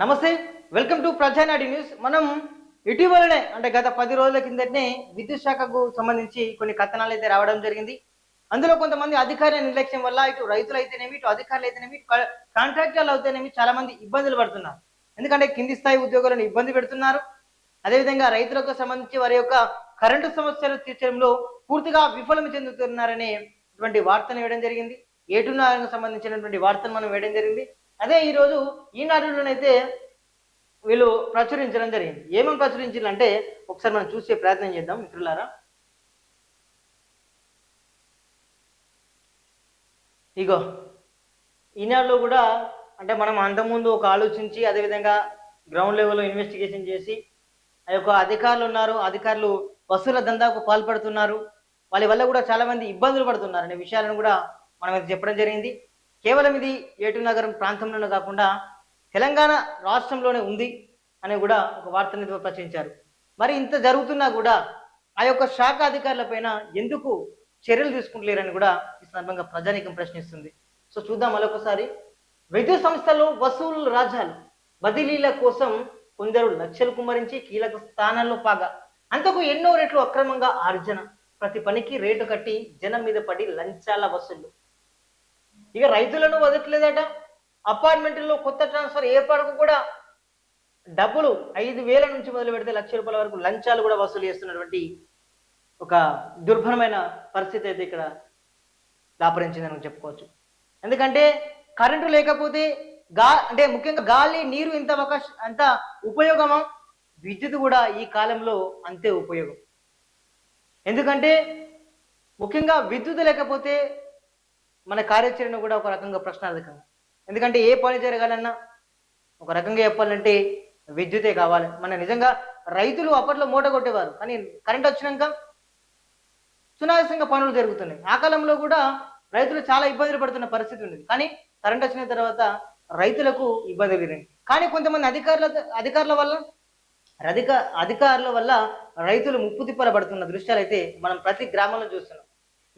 నమస్తే welcome to ప్రజానాడి news. మనం ఇటీవలనే అంటే గత పది రోజుల కిందటనే విద్యుత్ శాఖకు సంబంధించి కొన్ని కథనాలు అయితే రావడం జరిగింది. అందులో కొంతమంది అధికారుల నిర్లక్ష్యం వల్ల ఇటు రైతులు అయితేనేమి ఇటు అధికారులు అయితేనేమి కా- కాంట్రాక్టర్లు అయితేనేమి చాలా మంది ఇబ్బందులు పడుతున్నారు. ఎందుకంటే కింది స్థాయి ఉద్యోగులను ఇబ్బంది పెడుతున్నారు. అదేవిధంగా రైతులకు సంబంధించి వారి యొక్క కరెంటు సమస్యలు తీర్చడంలో పూర్తిగా విఫలం చెందుతున్నారనే ఇటువంటి వార్తను వేయడం జరిగింది. ఏటున్నారకు సంబంధించినటువంటి వార్తను మనం వేయడం జరిగింది. అదే ఈరోజు ఈనాడులోనైతే వీళ్ళు ప్రచురించడం జరిగింది. ఏమేమి ప్రచురించాలంటే ఒకసారి మనం చూసే ప్రయత్నం చేద్దాం మిత్రులారా. ఇగో ఈనాడులో కూడా అంటే మనం అంతకుముందు ఒక ఆలోచించి అదేవిధంగా గ్రౌండ్ లెవెల్లో ఇన్వెస్టిగేషన్ చేసి ఆ యొక్క అధికారులు ఉన్నారు అధికారులు వసూల దందాకు పాల్పడుతున్నారు. వాళ్ళ వల్ల కూడా చాలామంది ఇబ్బందులు పడుతున్నారు అనే విషయాలను కూడా మనం చెప్పడం జరిగింది. కేవలం ఇది ఏటూ నగరం ప్రాంతంలోనే కాకుండా తెలంగాణ రాష్ట్రంలోనే ఉంది అని కూడా ఒక వార్త ప్రచురించారు. మరి ఇంత జరుగుతున్నా కూడా ఆ యొక్క శాఖ అధికారుల పైన ఎందుకు చర్యలు తీసుకుంటలేరని కూడా ఈ సందర్భంగా ప్రజానీకం ప్రశ్నిస్తుంది. సో చూద్దాం మరొకసారి. విద్యుత్ సంస్థలు వసూలు రాజాలు బదిలీల కోసం కొందరు లక్షలు కుమ్మరించి కీలక స్థానాల్లో పాగా అంతకు ఎన్నో రెట్లు అక్రమంగా ఆర్జన. ప్రతి పనికి రేటు కట్టి జనం మీద పడి లంచాల వసూళ్ళు. ఇక రైతులను వదలట్లేదట అపార్ట్మెంట్లో కొత్త ట్రాన్స్ఫర్ ఏర్పాటుకు కూడా డబ్బులు ఐదు వేల నుంచి మొదలు పెడితే లక్ష రూపాయల వరకు లంచాలు కూడా వసూలు చేస్తున్నటువంటి ఒక దుర్భరమైన పరిస్థితి అయితే ఇక్కడ దాపరించిందని మనం చెప్పుకోవచ్చు. ఎందుకంటే కరెంటు లేకపోతే గా అంటే ముఖ్యంగా గాలి నీరు ఇంత అవకాశ అంత ఉపయోగమా? విద్యుత్ కూడా ఈ కాలంలో అంతే ఉపయోగం. ఎందుకంటే ముఖ్యంగా విద్యుత్ లేకపోతే మన కార్యాచరణ కూడా ఒక రకంగా ప్రశ్నార్థకంగా. ఎందుకంటే ఏ పని జరగాలన్నా ఒక రకంగా చెప్పాలంటే విద్యుతే కావాలి. మన నిజంగా రైతులు అప్పట్లో మూట కొట్టేవారు. కానీ కరెంట్ వచ్చినాక సునాయాసంగా పనులు జరుగుతున్నాయి. ఆ కాలంలో కూడా రైతులు చాలా ఇబ్బందులు పడుతున్న పరిస్థితి ఉండేది. కానీ కరెంట్ వచ్చిన తర్వాత రైతులకు ఇబ్బంది ఎదురైంది కానీ కొంతమంది అధికారుల అధికారుల వల్ల అధిక అధికారుల వల్ల రైతులు ముప్పు తిప్పల పడుతున్న దృశ్యాలు అయితే మనం ప్రతి గ్రామంలో చూస్తున్నాం.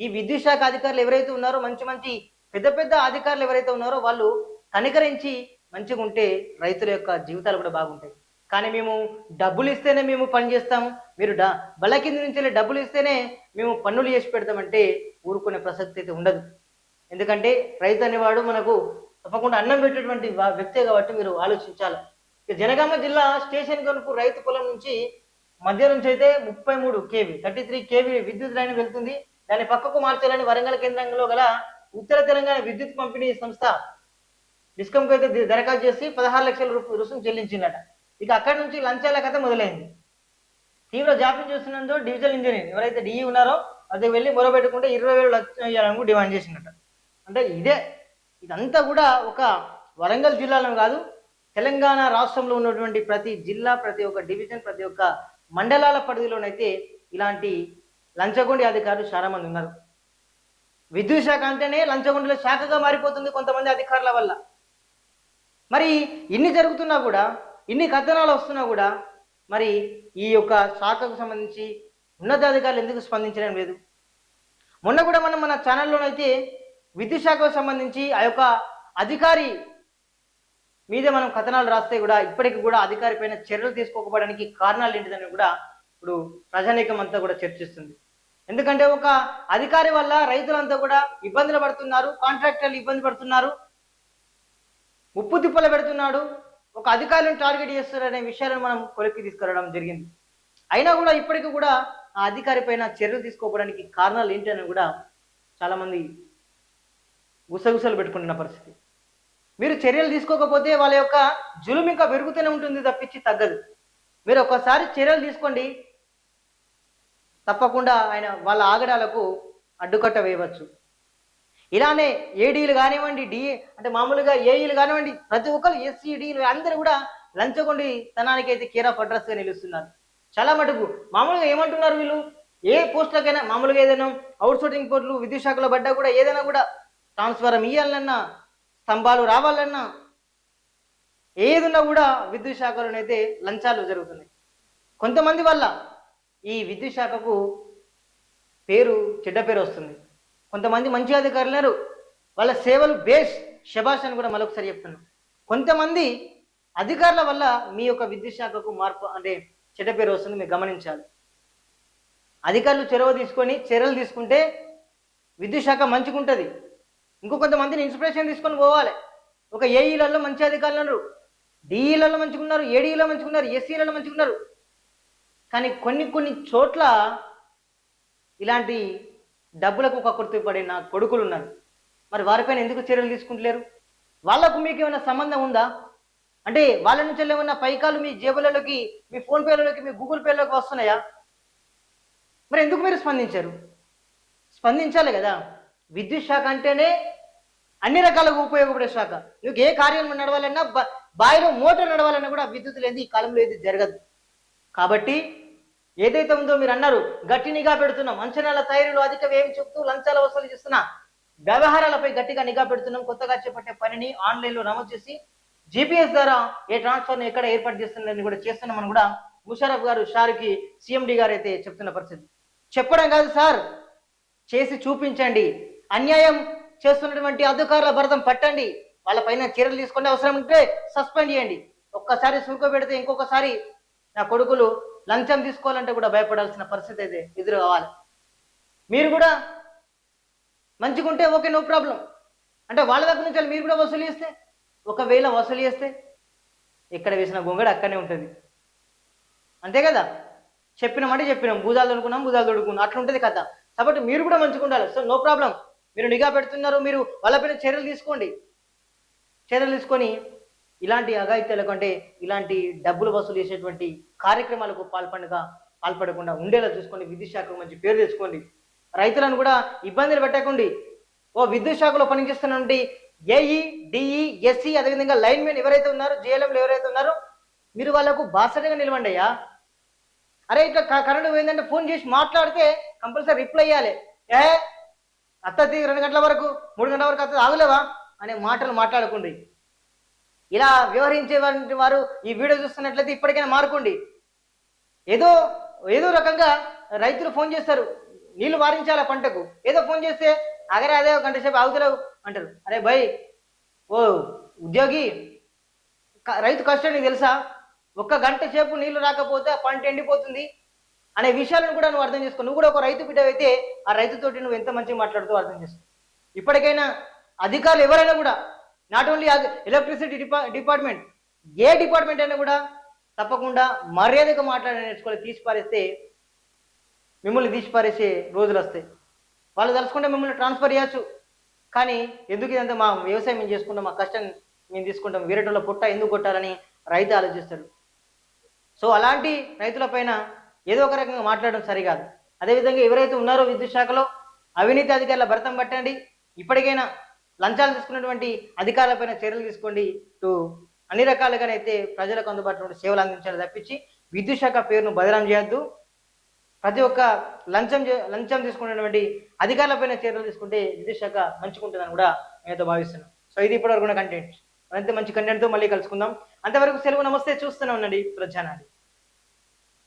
ఈ విద్యుత్ శాఖ అధికారులు ఎవరైతే ఉన్నారో మంచి మంచి పెద్ద పెద్ద అధికారులు ఎవరైతే ఉన్నారో వాళ్ళు కనికరించి మంచిగా ఉంటే రైతుల యొక్క జీవితాలు కూడా బాగుంటాయి. కానీ మేము డబ్బులు ఇస్తేనే మేము పని చేస్తాము మీరు డ బల కింద నుంచి వెళ్ళి డబ్బులు ఇస్తేనే మేము పన్నులు చేసి పెడతామంటే ఊరుకునే ప్రసక్తి అయితే ఉండదు. ఎందుకంటే రైతు అనేవాడు మనకు తప్పకుండా అన్నం పెట్టేటువంటి వ్యక్తే కాబట్టి మీరు ఆలోచించాలి. జనగామ జిల్లా స్టేషన్ కనుక రైతు పొలం నుంచి మధ్య నుంచి అయితే ముప్పై మూడు కేవీ థర్టీ త్రీ కేవీ విద్యుత్ లైన్ వెళ్తుంది. దాన్ని పక్కకు మార్చాలని వరంగల్ కేంద్రంలో గల ఉత్తర తెలంగాణ విద్యుత్ పంపిణీ సంస్థ డిస్కంకు అయితే దరఖాస్తు చేసి పదహారు లక్షల రూపాయలు రుసుము చెల్లించిందట. ఇక అక్కడి నుంచి లంచాల కథ మొదలైంది. తీవ్ర జాప్యం చేస్తున్నందుకు డివిజనల్ ఇంజనీర్ ఎవరైతే డిఈ ఉన్నారో అది వెళ్ళి మొరబెట్టుకుంటే ఇరవై వేలు లక్షలు డిమాండ్ చేసిందట. అంటే ఇదే. ఇదంతా కూడా ఒక వరంగల్ జిల్లాలో కాదు తెలంగాణ రాష్ట్రంలో ఉన్నటువంటి ప్రతి జిల్లా ప్రతి ఒక్క డివిజన్ ప్రతి ఒక్క మండలాల పరిధిలోనైతే ఇలాంటి లంచగొండి అధికారులు చాలా మంది ఉన్నారు. విద్యుత్ శాఖ అంటేనే లంచగొండలో శాఖగా మారిపోతుంది కొంతమంది అధికారుల వల్ల. మరి ఇన్ని జరుగుతున్నా కూడా ఇన్ని కథనాలు వస్తున్నా కూడా మరి ఈ యొక్క శాఖకు సంబంధించి ఉన్నతాధికారులు ఎందుకు స్పందించడం లేదు? మొన్న కూడా మనం మన ఛానల్లోనైతే విద్యుత్ శాఖకు సంబంధించి ఆ యొక్క అధికారి మీద మనం కథనాలు రాస్తే కూడా ఇప్పటికి కూడా అధికారి పైన చర్యలు తీసుకోకపోవడానికి కారణాలు ఏంటిదని కూడా ఇప్పుడు ప్రజానీకం అంతా కూడా చర్చిస్తుంది. ఎందుకంటే ఒక అధికారి వల్ల రైతులంతా కూడా ఇబ్బందులు పడుతున్నారు కాంట్రాక్టర్లు ఇబ్బంది పడుతున్నారు. ముప్పు తిప్పలు పెడుతున్నాడు. ఒక అధికారిని టార్గెట్ చేస్తారనే విషయాలను మనం కొలిక్కి తీసుకురావడం జరిగింది. అయినా కూడా ఇప్పటికీ కూడా ఆ అధికారి పైన చర్యలు తీసుకోవడానికి కారణాలు ఏంటని కూడా చాలామంది గుసగుసలు పెట్టుకుంటున్న పరిస్థితి. మీరు చర్యలు తీసుకోకపోతే వాళ్ళ యొక్క జులుం ఇంకా పెరుగుతూనే ఉంటుంది తప్పించి తగ్గదు. మీరు ఒకసారి చర్యలు తీసుకోండి. తప్పకుండా ఆయన వాళ్ళ ఆగడాలకు అడ్డుకట్ట వేయవచ్చు. ఇలానే ఏడీలు కానివ్వండి డి అంటే మామూలుగా ఏఈలు కానివ్వండి ప్రతి ఒక్కరు ఎస్సీ డీలు అందరూ కూడా లంచగొండి తనానికి అయితే కేర్ ఆఫ్ అడ్రస్ నిలుస్తున్నారు. చాలా మటుకు మామూలుగా ఏమంటున్నారు వీళ్ళు? ఏ పోస్టులకైనా మామూలుగా ఏదైనా అవుట్ సోర్సింగ్ పోస్టులు విద్యుత్ శాఖలో పడ్డా కూడా ఏదైనా కూడా ట్రాన్స్ఫారం ఇవ్వాలన్నా స్తంభాలు రావాలన్నా ఏదున్నా కూడా విద్యుత్ శాఖలోనైతే లంచాలు జరుగుతున్నాయి. కొంతమంది వల్ల ఈ విద్యుత్ శాఖకు పేరు చెడ్డ పేరు వస్తుంది. కొంతమంది మంచి అధికారులు ఉన్నారు వాళ్ళ సేవలు బేస్ శబాష్ అని కూడా మరొకసారి చెప్తున్నాను కొంతమంది అధికారుల వల్ల మీ యొక్క విద్యుత్ శాఖకు మార్పు అంటే చెడ్డ పేరు వస్తుంది మీరు గమనించాలి. అధికారులు చొరవ తీసుకొని చర్యలు తీసుకుంటే విద్యుత్ శాఖ మంచిగా ఉంటుంది. ఇంకో కొంతమందిని ఇన్స్పిరేషన్ తీసుకొని పోవాలి. ఒక ఏఈలలో మంచి అధికారులు ఉన్నారు. డిఈలలో మంచిగా ఉన్నారు ఏడీలో మంచిగా ఉన్నారు ఎస్సీలలో మంచిగా ఉన్నారు. కానీ కొన్ని కొన్ని చోట్ల ఇలాంటి డబ్బులకు కక్కుర్తి పడిన కొడుకులు ఉన్నారు. మరి వారిపైన ఎందుకు చర్యలు తీసుకుంటలేరు? వాళ్ళకు మీకు ఏమైనా సంబంధం ఉందా? అంటే వాళ్ళ నుంచి ఏమైనా పైకాలు మీ జేబులలోకి మీ ఫోన్పేలలోకి మీ గూగుల్ పేలోకి వస్తున్నాయా? మరి ఎందుకు మీరు స్పందించారు? స్పందించాలి కదా. విద్యుత్ శాఖ అంటేనే అన్ని రకాలుగా ఉపయోగపడే శాఖ. నువ్వు ఏ కార్యం నడవాలన్నా బాయిలో బావిలో మోటార్ నడవాలన్నా కూడా విద్యుత్ లేదు ఈ కాలంలో ఏది జరగదు. కాబట్టి ఏదైతే ఉందో మీరు అన్నారు గట్టి నిఘా పెడుతున్నాం అంచనాల తయారీలో అధిక వ్యయం చెప్తూ లంచాల వసూలు చేస్తున్న వ్యవహారాలపై గట్టిగా నిఘా పెడుతున్నాం కొత్తగా చేపట్టే పనిని ఆన్లైన్లో నమోదు చేసి జీపీఎస్ ద్వారా ఏ ట్రాన్స్ఫర్ ఎక్కడ ఏర్పాటు చేస్తున్నారని కూడా చేస్తున్నామని కూడా ముషరఫ్ గారు షారుకి సిఎండి గారు అయితే చెప్తున్న పరిస్థితి. చెప్పడం కాదు సార్ చేసి చూపించండి. అన్యాయం చేస్తున్నటువంటి అధికారుల భరతం పట్టండి. వాళ్ళపైన చర్యలు తీసుకుంటే అవసరం ఉంటే సస్పెండ్ చేయండి. ఒక్కసారి సురుకో పెడితే ఇంకొకసారి నా కొడుకులు లంచం తీసుకోవాలంటే కూడా భయపడాల్సిన పరిస్థితి అయితే ఎదురు కావాలి. మీరు కూడా మంచిగా ఉంటే ఓకే నో ప్రాబ్లం. అంటే వాళ్ళ దగ్గర నుంచి మీరు కూడా వసూలు చేస్తే ఒకవేళ వసూలు చేస్తే ఎక్కడ వేసిన గొంగడ అక్కడనే ఉంటుంది. అంతే కదా? చెప్పినామంటే చెప్పినాం భూజాలు దొడుకున్నాం భూజాలు దొడుకున్నాం అట్లా ఉంటుంది కదా కాబట్టి మీరు కూడా మంచిగా ఉండాలి. So no problem. మీరు నిఘా పెడుతున్నారు మీరు వాళ్ళపైన చర్యలు తీసుకోండి. చర్యలు తీసుకొని ఇలాంటి అఘాయిత్యాలకు కంటే ఇలాంటి డబ్బులు వసూలు చేసేటువంటి కార్యక్రమాలకు పాల్పడగా పాల్పడకుండా ఉండేలా చూసుకోండి. విద్యుత్ శాఖకు మంచి పేరు తెచ్చుకోండి. రైతులను కూడా ఇబ్బందులు పెట్టకండి. ఓ విద్యుత్ శాఖలో పనిచేస్తున్నటువంటి ఏఈ డిఈ ఎస్సీ అదేవిధంగా లైన్ మెన్ ఎవరైతే ఉన్నారో జేఎల్ఎంలు ఎవరైతే ఉన్నారో మీరు వాళ్ళకు బాసటగా నిలవండి అయ్యా. అరే ఇట్లా క- కరెంటు పోయిందంటే ఫోన్ చేసి మాట్లాడితే కంపల్సరీ రిప్లై ఇవ్వాలి ఏ? అత్తది రెండు గంటల వరకు మూడు గంటల వరకు అత్తది ఆగులేవా? అనే మాటలు మాట్లాడకండి. ఇలా వ్యవహరించే వారి- వారు ఈ వీడియో చూస్తున్నట్లయితే ఇప్పటికైనా మారుకోండి. ఏదో ఏదో రకంగా రైతులు ఫోన్ చేస్తారు నీళ్ళు వారించాలి పంటకు? ఏదో ఫోన్ చేస్తే అగరే అదే ఒక గంట సేపు ఆగుతలేవు అంటారు. అరే భయ్ ఓ ఉద్యోగి రైతు కష్టం నీకు తెలుసా? ఒక్క గంట సేపు నీళ్ళు రాకపోతే పంట ఎండిపోతుంది అనే విషయాలను కూడా నువ్వు అర్థం చేసుకో. నువ్వు కూడా ఒక రైతు బిడ్డ అయితే ఆ రైతుతోటి నువ్వు ఎంత మంచిగా మాట్లాడుతూ అర్థం చేసుకో. ఇప్పటికైనా అధికారులు ఎవరైనా కూడా నాట్ ఓన్లీ ఎలక్ట్రిసిటీ డిపా డిపార్ట్మెంట్ ఏ డిపార్ట్మెంట్ అయినా కూడా తప్పకుండా మర్యాదగా మాట్లాడే నేర్చుకోవాలి తీసి పారేస్తే మిమ్మల్ని తీసి పారేసే రోజులు వస్తాయి. వాళ్ళు తలుచుకుంటే మిమ్మల్ని ట్రాన్స్ఫర్ చేయొచ్చు. కానీ ఎందుకు ఇదంతా మా వ్యవసాయం మేము చేసుకుంటాం మా కష్టం మేము తీసుకుంటాం వేరేటోళ్ళ పుట్ట ఎందుకు కొట్టాలని రైతు ఆలోచిస్తాడు. సో అలాంటి రైతుల పైన ఏదో ఒక రకంగా మాట్లాడడం సరికాదు. అదేవిధంగా ఎవరైతే ఉన్నారో విద్యుత్ శాఖలో అవినీతి అధికారుల భరతం పట్టండి. ఇప్పటికైనా లంచాలు తీసుకున్నటువంటి అధికారులపైన చర్యలు తీసుకోండి టు అన్ని రకాలుగానైతే ప్రజలకు అందుబాటులో సేవలు అందించాలి తప్పించి విద్యుత్ శాఖ పేరును బదనాం చేయొద్దు. ప్రతి ఒక్క లంచం లంచం తీసుకున్నటువంటి అధికారులపైన చర్యలు తీసుకుంటే విద్యుత్ శాఖ మంచుకుంటుందని కూడా నేనైతే భావిస్తున్నాను. సో ఇది ఇప్పటివరకు కంటెంట్ మరింత మంచి కంటెంట్తో మళ్ళీ కలుసుకుందాం. అంతవరకు సెలవు. నమస్తే. చూస్తూనే ఉండండి. ప్రజానాడి